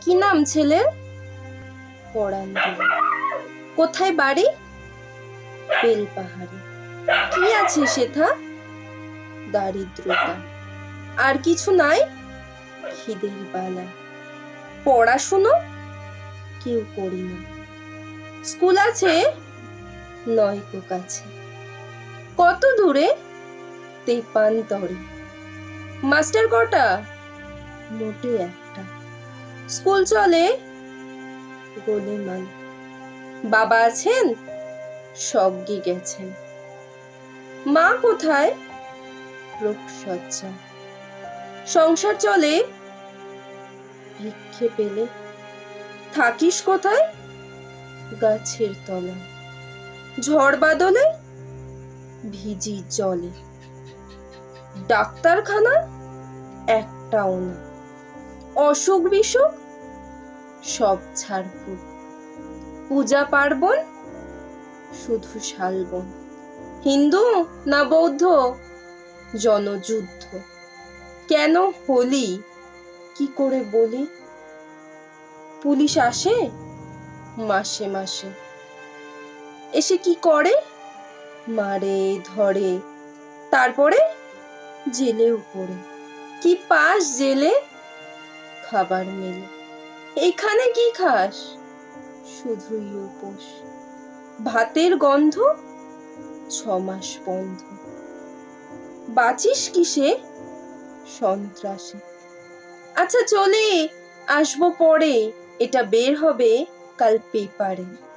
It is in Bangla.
কি নাম ছেলের পরাণ কোথায় বাড়ি? বেলপাহাড়ি। কি আছে সেথা দারিদ্রতা। আর কিছু নাই? খিদের বালা পড়াশুনো? কেউ করি না। স্কুল আছে? নয়কো কাছে। কত দূরে? তেপান্তরে। মাস্টার কটা? মোটে একটা। স্কুল চলে? গোলেমাল বাবা আছেন? সজ্ঞে গেছেন। মা কোথায়? রোগসজ্জা সংসার চলে? ভিক্ষে পেলে। থাকিস কোথায়? গাছের তলায় ঝড় বাদলে? ভিজি জলে। ডাক্তারখানা? একটাও না। অসুখ বিসুখ, সব ছাড়ফুট পূজা পার্বণ, শুধু শালবন। হিন্দু না বৌদ্ধ? জনযুদ্ধ। কেন হলি? কি করে বলি? পুলিশ আসে? মাসে মাসে। এসে কি করে? মারে, ধরে। তারপরে জেলেও পড়ে কি পাস জেলে? খাবার মেলে। এখানে কি খাস? শুধুই উপোস। ভাতের গন্ধ? ছমাস বন্ধ। বাঁচিস কিসে? সন্ত্রাসে। আচ্ছা চলে, আসব পরে। এটা বের হবে কাল পেপারে।